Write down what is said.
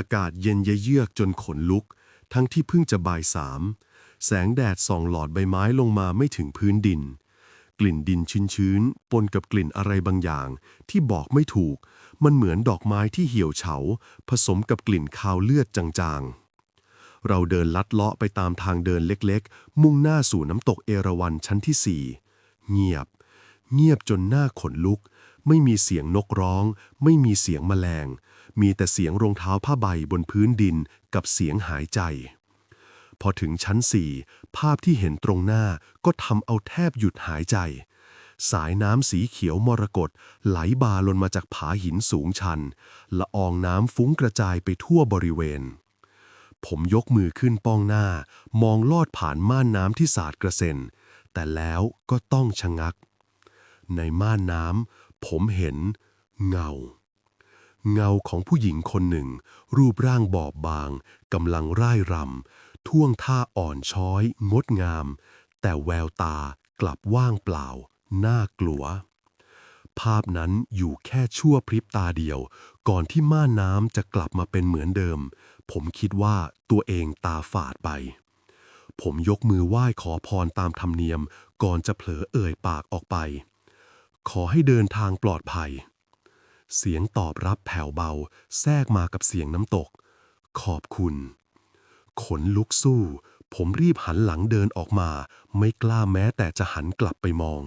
อากาศเย็นเยือกจนขนลุก ทั้งที่เพิ่งจะบ่ายสาม แสงแดดส่องหลอดใบไม้ลงมาไม่ถึงพื้นดิน กลิ่นดินชื้นๆ ปนกับกลิ่นอะไรบางอย่าง ที่บอกไม่ถูก มันเหมือนดอกไม้ที่เหี่ยวเฉา ผสมกับกลิ่นคาวเลือดจางๆ เราเดินลัดเลาะไปตามทางเดินเล็กๆ มุ่งหน้าสู่น้ำตกเอราวัณชั้นที่สี่เงียบ เงียบจนหน้าขนลุก ไม่มีเสียงนกร้อง ไม่มีเสียงแมลง มีแต่เสียงรองเท้าผ้าใบบนพื้นดินกับเสียงหายใจ พอถึงชั้นสี่ภาพที่เห็นตรงหน้าก็ทำเอาแทบหยุดหายใจ สายน้ำสีเขียวมรกตไหลบาลนมาจากผาหินสูงชัน ละอองน้ำฟุ้งกระจายไปทั่วบริเวณผมยกมือขึ้นป้องหน้า มองลอดผ่านม่านน้ำที่สาดกระเซ็น แต่แล้วก็ต้องชะงัก ในม่านน้ำผมเห็นเงา เงาของผู้หญิงคนหนึ่ง รูปร่างบอบบางกำลังร่ายรำท่วงท่าอ่อนช้อย งดงาม แต่แววตากลับว่างเปล่า น่ากลัว ภาพนั้นอยู่แค่ชั่วพริบตาเดียว ก่อนที่ม่านน้ำจะกลับมาเป็นเหมือนเดิม ผมคิดว่าตัวเองตาฝาดไป ผมยกมือไหว้ขอพรตามธรรมเนียม ก่อนจะเผลอเอ่ยปากออกไป ขอให้เดินทางปลอดภัย เสียงตอบรับแผ่วเบา แทรกมากับเสียงน้ำตก ขอบคุณ ขนลุกสู้ ผมรีบหันหลังเดินออกมา ไม่กล้าแม้แต่จะหันกลับไปมอง